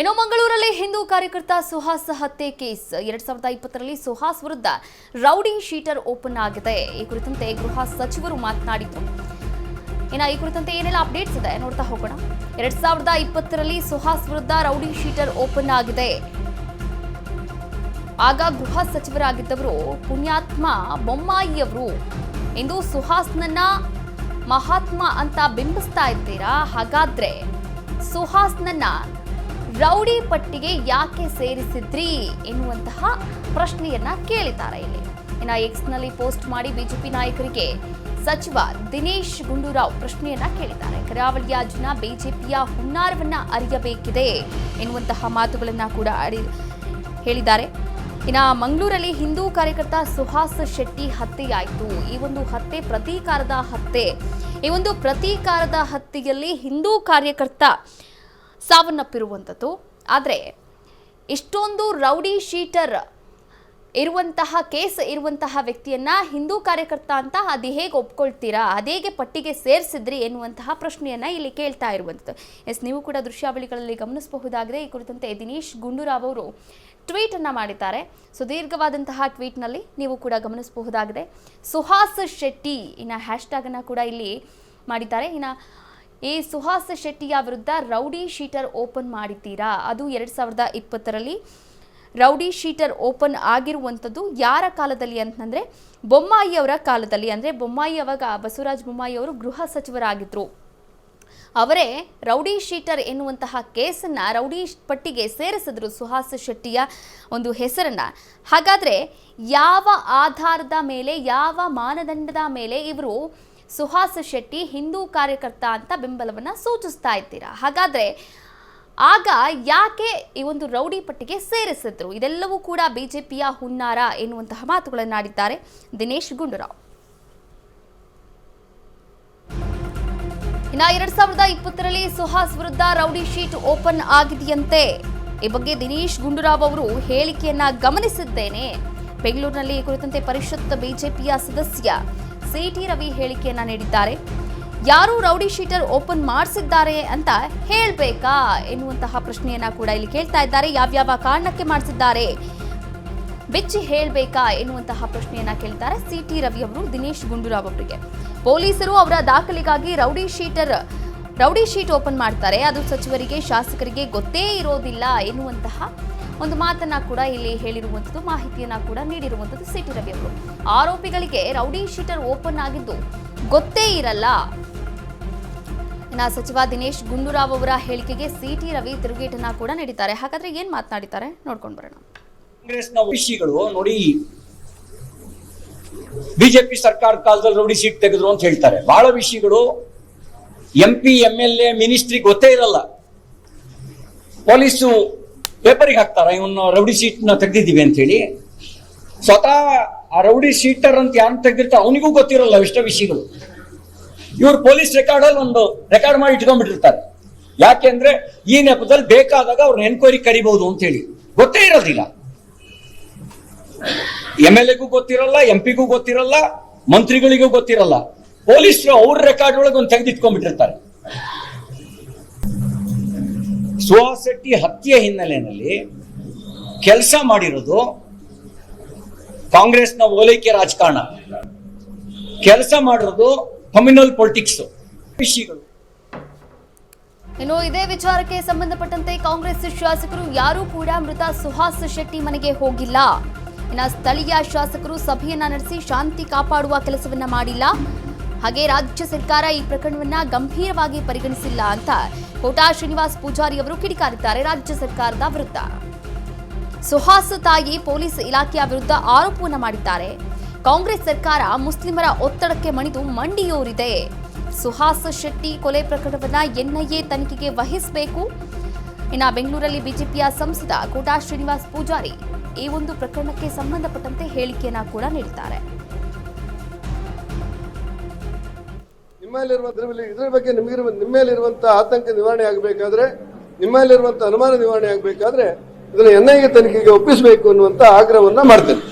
ಇನ್ನು ಮಂಗಳೂರಲ್ಲಿ ಹಿಂದೂ ಕಾರ್ಯಕರ್ತ ಸುಹಾಸ್ ಹತ್ಯೆ ಕೇಸ್. ಎರಡ್ ಸಾವಿರದ ಇಪ್ಪತ್ತರಲ್ಲಿ ಸುಹಾಸ್ ವಿರುದ್ಧ ರೌಡಿ ಶೀಟರ್ ಓಪನ್ ಆಗಿದೆ. ಈ ಕುರಿತಂತೆ ಗೃಹ ಸಚಿವರು ಮಾತನಾಡಿದ್ರು. ಇನ್ನು ಈ ಕುರಿತಂತೆ ಏನೆಲ್ಲ ಅಪ್ಡೇಟ್ಸ್ ಇದೆ ನೋಡ್ತಾ ಹೋಗೋಣ. ಎರಡ್ ಸಾವಿರದ ಇಪ್ಪತ್ತರಲ್ಲಿ ಸುಹಾಸ್ ವಿರುದ್ಧ ರೌಡಿ ಶೀಟರ್ ಓಪನ್ ಆಗಿದೆ. ಆಗ ಗೃಹ ಸಚಿವರಾಗಿದ್ದವರು ಪುಣ್ಯಾತ್ಮ ಬೊಮ್ಮಾಯಿಯವರು. ಇಂದು ಸುಹಾಸ್ನನ್ನ ಮಹಾತ್ಮ ಅಂತ ಬಿಂಬಿಸ್ತಾ ಇದ್ದೀರಾ? ಹಾಗಾದ್ರೆ ಸುಹಾಸ್ನನ್ನ ರೌಡಿ ಪಟ್ಟಿಗೆ ಯಾಕೆ ಸೇರಿಸಿದ್ರಿ ಎನ್ನುವಂತಹ ಪ್ರಶ್ನೆಯನ್ನ ಕೇಳಿದ್ದಾರೆ ಇಲ್ಲಿ. ಇನ್ನ ಎಕ್ಸ್ನಲ್ಲಿ ಪೋಸ್ಟ್ ಮಾಡಿ ಬಿಜೆಪಿ ನಾಯಕರಿಗೆ ಸಚಿವ ದಿನೇಶ್ ಗುಂಡೂರಾವ್ ಪ್ರಶ್ನೆಯನ್ನ ಕೇಳಿದ್ದಾರೆ. ಕರಾವಳಿಯ ಜನ ಬಿಜೆಪಿಯ ಹುನ್ನಾರವನ್ನ ಅರಿಯಬೇಕಿದೆ ಎನ್ನುವಂತಹ ಮಾತುಗಳನ್ನ ಕೂಡ ಹೇಳಿದ್ದಾರೆ. ಇನ್ನು ಮಂಗಳೂರಲ್ಲಿ ಹಿಂದೂ ಕಾರ್ಯಕರ್ತ ಸುಹಾಸ್ ಶೆಟ್ಟಿ ಹತ್ಯೆಯಾಯಿತು. ಈ ಒಂದು ಹತ್ಯೆ ಪ್ರತೀಕಾರದ ಹತ್ಯೆ. ಈ ಒಂದು ಪ್ರತೀಕಾರದ ಹತ್ಯೆಯಲ್ಲಿ ಹಿಂದೂ ಕಾರ್ಯಕರ್ತ ಸಾವನ್ನಪ್ಪಿರುವಂಥದ್ದು. ಆದರೆ ಇಷ್ಟೊಂದು ರೌಡಿ ಶೀಟರ್ ಇರುವಂತಹ, ಕೇಸ್ ಇರುವಂತಹ ವ್ಯಕ್ತಿಯನ್ನ ಹಿಂದೂ ಕಾರ್ಯಕರ್ತ ಅಂತ ಅದು ಹೇಗೆ ಒಪ್ಕೊಳ್ತೀರಾ ಅದೇಗೆ ಪಟ್ಟಿಗೆ ಸೇರಿಸಿದ್ರಿ ಎನ್ನುವಂತಹ ಪ್ರಶ್ನೆಯನ್ನ ಇಲ್ಲಿ ಕೇಳ್ತಾ ಇರುವಂಥದ್ದು. ಎಸ್, ನೀವು ಕೂಡ ದೃಶ್ಯಾವಳಿಗಳಲ್ಲಿ ಗಮನಿಸಬಹುದಾಗಿದೆ. ಈ ಕುರಿತಂತೆ ದಿನೇಶ್ ಗುಂಡೂರಾವ್ ಅವರು ಟ್ವೀಟ್ ಅನ್ನ ಮಾಡಿದ್ದಾರೆ. ಸುದೀರ್ಘವಾದಂತಹ ಟ್ವೀಟ್ನಲ್ಲಿ ನೀವು ಕೂಡ ಗಮನಿಸಬಹುದಾಗಿದೆ. ಸುಹಾಸ್ ಶೆಟ್ಟಿ ಇನ್ನ ಹ್ಯಾಶ್ಟ್ಯಾಗ್ ಅನ್ನ ಕೂಡ ಇಲ್ಲಿ ಮಾಡಿದ್ದಾರೆ. ಇನ್ನ ಈ ಸುಹಾಸ್ ಶೆಟ್ಟಿಯ ವಿರುದ್ಧ ರೌಡಿ ಶೀಟರ್ ಓಪನ್ ಮಾಡಿದ್ದೀರಾ? ಅದು ಎರಡ್ ಸಾವಿರದ ಇಪ್ಪತ್ತರಲ್ಲಿ ರೌಡಿ ಶೀಟರ್ ಓಪನ್ ಆಗಿರುವಂಥದ್ದು ಯಾರ ಕಾಲದಲ್ಲಿ ಅಂತಂದ್ರೆ ಬೊಮ್ಮಾಯಿ ಅವರ ಕಾಲದಲ್ಲಿ. ಅಂದ್ರೆ ಬೊಮ್ಮಾಯಿ ಅವಾಗ ಬಸವರಾಜ ಬೊಮ್ಮಾಯಿ ಅವರು ಗೃಹ ಸಚಿವರಾಗಿದ್ದರು ಅವರೇ ರೌಡಿ ಶೀಟರ್ ಎನ್ನುವಂತಹ ಕೇಸನ್ನ ರೌಡಿ ಪಟ್ಟಿಗೆ ಸೇರಿಸಿದ್ರು ಸುಹಾಸ್ ಶೆಟ್ಟಿಯ ಒಂದು ಹೆಸರನ್ನ. ಹಾಗಾದ್ರೆ ಯಾವ ಆಧಾರದ ಮೇಲೆ, ಯಾವ ಮಾನದಂಡದ ಮೇಲೆ ಇವರು ಸುಹಾಸ್ ಶೆಟ್ಟಿ ಹಿಂದೂ ಕಾರ್ಯಕರ್ತ ಅಂತ ಬೆಂಬಲವನ್ನ ಸೂಚಿಸ್ತಾ ಇದ್ದೀರಾ? ಹಾಗಾದ್ರೆ ಆಗ ಯಾಕೆ ಈ ಒಂದು ರೌಡಿ ಪಟ್ಟಿಗೆ ಸೇರಿಸಿದ್ರು? ಇದೆಲ್ಲವೂ ಕೂಡ ಬಿಜೆಪಿಯ ಹುನ್ನಾರ ಎನ್ನುವಂತಹ ಮಾತುಗಳನ್ನಾಡಿದ್ದಾರೆ ದಿನೇಶ್ ಗುಂಡೂರಾವ್. ಇನ್ನ ಎರಡ್ ಸಾವಿರದ ಇಪ್ಪತ್ತರಲ್ಲಿ ಸುಹಾಸ್ ವಿರುದ್ಧ ರೌಡಿ ಶೀಟ್ ಓಪನ್ ಆಗಿದೆಯಂತೆ. ಈ ಬಗ್ಗೆ ದಿನೇಶ್ ಗುಂಡೂರಾವ್ ಅವರು ಹೇಳಿಕೆಯನ್ನ ಗಮನಿಸಿದ್ದೇನೆ. ಬೆಂಗಳೂರಿನಲ್ಲಿ ಈ ಕುರಿತಂತೆ ಪರಿಷತ್ ಬಿಜೆಪಿಯ ಸದಸ್ಯ ಸಿಟಿ ರವಿ ಹೇಳಿಕೆಯನ್ನ ನೀಡಿದ್ದಾರೆ. ಯಾರು ರೌಡಿ ಶೀಟರ್ ಓಪನ್ ಮಾಡಿಸಿದ್ದಾರೆ ಅಂತ ಹೇಳಬೇಕಾ ಎನ್ನುವಂತಹ ಪ್ರಶ್ನೆಯನ್ನ ಕೂಡ ಇಲ್ಲಿ ಕೇಳ್ತಾ ಇದ್ದಾರೆ. ಯಾವ್ಯಾವ ಕಾರಣಕ್ಕೆ ಮಾಡಿಸಿದ್ದಾರೆ ಬೆಚ್ಚಿ ಹೇಳಬೇಕಾ ಎನ್ನುವಂತಹ ಪ್ರಶ್ನೆಯನ್ನ ಕೇಳ್ತಾರೆ ಸಿಟಿ ರವಿ ಅವರು, ದಿನೇಶ್ ಗುಂಡೂರಾವ್ ಅವರಿಗೆ. ಪೊಲೀಸರು ಅವರ ದಾಖಲೆಗಾಗಿ rowdy sheeter, rowdy sheet open ಮಾಡ್ತಾರೆ. ಅದು ಸಚಿವರಿಗೆ, ಶಾಸಕರಿಗೆ ಗೊತ್ತೇ ಇರೋದಿಲ್ಲ ಎನ್ನುವಂತಹ ಒಂದು ಮಾತನ್ನ ಕೂಡ ಇಲ್ಲಿ ಹೇಳಿರುವಂಥದ್ದು ಮಾಹಿತಿಯನ್ನ ಕೂಡ ನೀಡಿರುವಂತದ್ದು ಸಿಟಿ ರವಿ ಅವರು. ಆರೋಪಿಗಳಿಗೆ ರೌಡಿ ಶೀಟರ್ ಓಪನ್ ಆಗಿದ್ದು ಗೊತ್ತೇ ಇರಲ್ಲ. ಸಚಿವ ದಿನೇಶ್ ಗುಂಡೂರಾವ್ ಅವರ ಹೇಳಿಕೆಗೆ ಸಿಟಿ ರವಿ ತಿರುಗೇಟನ್ನ ಕೂಡ ನೀಡಿದ್ದಾರೆ. ಹಾಗಾದ್ರೆ ಏನ್ ಮಾತನಾಡಿದ್ದಾರೆ? ನೋಡ್ಕೊಂಡು ಬರೋಣ. ಕಾಂಗ್ರೆಸ್ನ ವಿಷಯಗಳು ನೋಡಿ ಬಿಜೆಪಿ ಸರ್ಕಾರ ಕಾಲದಲ್ಲಿ ರೌಡಿ ಸೀಟ್ ತೆಗೆದ್ರು ಅಂತ ಹೇಳ್ತಾರೆ. ಬಹಳ ವಿಷಯಗಳು, M P, M L A, ministry ಗೊತ್ತೇ ಇರಲ್ಲ. ಪೊಲೀಸು ಪೇಪರಿಗೆ ಹಾಕ್ತಾರ? ಇವನ್ನ ರೌಡಿ ಶೀಟ್ನ ತೆಗ್ದಿದೀವಿ ಅಂತ ಹೇಳಿ ಸ್ವತಃ ಆ ರೌಡಿ ಶೀಟರ್ ಅಂತ ಯಾರು ತೆಗ್ದಿರ್ತಾರೆ ಅವನಿಗೂ ಗೊತ್ತಿರಲ್ಲ ಇಷ್ಟ ವಿಷಯಗಳು ಇವ್ರು ಪೊಲೀಸ್ ರೆಕಾರ್ಡ್ ಅಲ್ಲಿ ಒಂದು ರೆಕಾರ್ಡ್ ಮಾಡಿ ಇಟ್ಕೊಂಡ್ಬಿಟ್ಟಿರ್ತಾರೆ. ಯಾಕೆಂದ್ರೆ ಈ ನೆಪದಲ್ಲಿ ಬೇಕಾದಾಗ ಅವ್ರನ್ನ ಎನ್ಕ್ವೈರಿ ಕರಿಬಹುದು ಅಂತ ಹೇಳಿ ಗೊತ್ತೇ ಇರೋದಿಲ್ಲ. ಎಂ ಎಲ್ ಎಗೂ ಗೊತ್ತಿರಲ್ಲ, ಎಂ ಪಿಗೂ ಗೊತ್ತಿರಲ್ಲ, ಮಂತ್ರಿಗಳಿಗೂ ಗೊತ್ತಿರಲ್ಲ. ಪೊಲೀಸರು ಅವ್ರ ರೆಕಾರ್ಡ್ ಒಳಗೆ ಒಂದು ತೆಗೆದಿಟ್ಕೊಂಡ್ಬಿಟ್ಟಿರ್ತಾರೆ. ಸುಹಾಸ್ ಶೆಟ್ಟಿ ಹತ್ಯೆ ಹಿನ್ನೆಲೆಯಲ್ಲಿ ಕೆಲಸ ಮಾಡಿರೋದು ಕಾಂಗ್ರೆಸ್ನ ಓಲೈಕೆ ರಾಜಕಾರಣ. ಕೆಲಸ ಮಾಡಿರೋದು ಕಮ್ಯುನಲ್ ಪೊಲಿಟಿಕ್ಸ್ ವಿಷಯಗಳು. ಇನ್ನು ಇದೇ ವಿಚಾರಕ್ಕೆ ಸಂಬಂಧಪಟ್ಟಂತೆ ಕಾಂಗ್ರೆಸ್ ಶಾಸಕರು ಯಾರೂ ಕೂಡ ಮೃತ ಸುಹಾಸ್ ಶೆಟ್ಟಿ ಮನೆಗೆ ಹೋಗಿಲ್ಲ. ಇನ್ನು ಸ್ಥಳೀಯ ಶಾಸಕರು ಸಭೆಯನ್ನ ನಡೆಸಿ ಶಾಂತಿ ಕಾಪಾಡುವ ಕೆಲಸವನ್ನ ಮಾಡಿಲ್ಲ. ಹಾಗೆ ರಾಜ್ಯ ಸರ್ಕಾರ ಈ ಪ್ರಕರಣವನ್ನ ಗಂಭೀರವಾಗಿ ಪರಿಗಣಿಸಿಲ್ಲ ಅಂತ ಕೋಟಾ ಶ್ರೀನಿವಾಸ್ ಪೂಜಾರಿ ಅವರು ಕಿಡಿಕಾರಿದ್ದಾರೆ ರಾಜ್ಯ ಸರ್ಕಾರದ ವಿರುದ್ಧ. ಸುಹಾಸ ತಾಯಿ ಪೊಲೀಸ್ ಇಲಾಖೆಯ ವಿರುದ್ಧ ಆರೋಪವನ್ನ ಮಾಡಿದ್ದಾರೆ. ಕಾಂಗ್ರೆಸ್ ಸರ್ಕಾರ ಮುಸ್ಲಿಮರ ಒತ್ತಡಕ್ಕೆ ಮಣಿದು ಮಂಡಿಯೂರಿದೆ. ಸುಹಾಸ ಶೆಟ್ಟಿ ಕೊಲೆ ಪ್ರಕರಣವನ್ನ ಎನ್ಐಎ ತನಿಖೆಗೆ ವಹಿಸಬೇಕು. ಇನ್ನು ಬೆಂಗಳೂರಲ್ಲಿ ಬಿಜೆಪಿಯ ಸಂಸದ ಕೋಟಾ ಶ್ರೀನಿವಾಸ್ ಪೂಜಾರಿ ಈ ಒಂದು ಪ್ರಕರಣಕ್ಕೆ ಸಂಬಂಧಪಟ್ಟಂತೆ ಹೇಳಿಕೆಯನ್ನ ಕೂಡ ನೀಡಿದ್ದಾರೆ. ನಿಮ್ಮಲ್ಲಿರುವ ಇದ್ರ- ಬಗ್ಗೆ ನಿಮಗಿರುವ ನಿಮ್ಮಲ್ಲಿರುವಂತ ಆತಂಕ ನಿವಾರಣೆ ಆಗಬೇಕಾದ್ರೆ, ನಿಮ್ಮಲ್ಲಿರುವಂತ ಅನುಮಾನ ನಿವಾರಣೆ ಆಗಬೇಕಾದ್ರೆ ಇದನ್ನ ಎನ್ ಐ ಎ ತನಿಖೆಗೆ ಒಪ್ಪಿಸಬೇಕು ಅನ್ನುವಂತ ಆಗ್ರಹವನ್ನ ಮಾಡ್ತೇನೆ.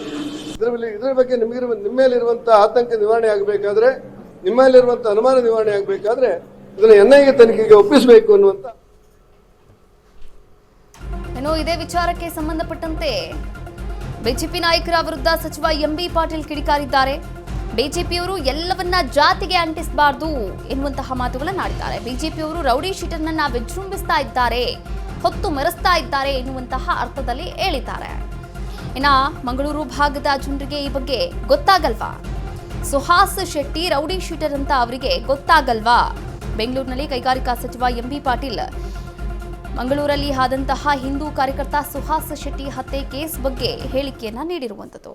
ಇದ್ರ ಇದ್ರ ಬಗ್ಗೆ ನಿಮಗಿರುವ ನಿಮ್ಮಲ್ಲಿರುವಂತ ಆತಂಕ ನಿವಾರಣೆ ಆಗಬೇಕಾದ್ರೆ, ನಿಮ್ಮಲ್ಲಿರುವಂತ ಅನುಮಾನ ನಿವಾರಣೆ ಆಗಬೇಕಾದ್ರೆ ಇದನ್ನ ಎನ್ ಐ ಎ ತನಿಖೆಗೆ ಒಪ್ಪಿಸಬೇಕು ಅನ್ನುವಂತ ಏನೋ ಇದೇ ವಿಚಾರಕ್ಕೆ ಸಂಬಂಧಪಟ್ಟಂತೆ ಬಿಜೆಪಿ ನಾಯಕರ ವಿರುದ್ಧ ಸಚಿವ ಎಂಬಿ ಪಾಟೀಲ್ ಕಿಡಿಕಾರಿದ್ದಾರೆ. ಬಿಜೆಪಿಯವರು ಎಲ್ಲವನ್ನ ಜಾತಿಗೆ ಅಂಟಿಸಬಾರ್ದು ಎನ್ನುವಂತಹ ಮಾತುಗಳನ್ನು ಆಡಿದ್ದಾರೆ. ಬಿಜೆಪಿಯವರು ರೌಡಿ ಶೀಟರ್ನನ್ನ ವಿಜೃಂಭಿಸ್ತಾ ಇದ್ದಾರೆ, ಹೊತ್ತು ಮರೆಸ್ತಾ ಇದ್ದಾರೆ ಎನ್ನುವಂತಹ ಅರ್ಥದಲ್ಲಿ ಹೇಳಿದ್ದಾರೆ. ಇನ್ನ ಮಂಗಳೂರು ಭಾಗದ ಜನರಿಗೆ ಈ ಬಗ್ಗೆ ಗೊತ್ತಾಗಲ್ವಾ? ಸುಹಾಸ್ ಶೆಟ್ಟಿ ರೌಡಿ ಶೀಟರ್ ಅಂತ ಅವರಿಗೆ ಗೊತ್ತಾಗಲ್ವಾ? ಬೆಂಗಳೂರಿನಲ್ಲಿ ಕೈಗಾರಿಕಾ ಸಚಿವ ಎಂಬಿ ಪಾಟೀಲ್, ಮಂಗಳೂರಲ್ಲಿ ಆದಂತಹ ಹಿಂದೂ ಕಾರ್ಯಕರ್ತ ಸುಹಾಸ್ ಶೆಟ್ಟಿ ಹತ್ಯೆ ಕೇಸ್ ಬಗ್ಗೆ ಹೇಳಿಕೆಯನ್ನ ನೀಡಿರುವಂಥದ್ದು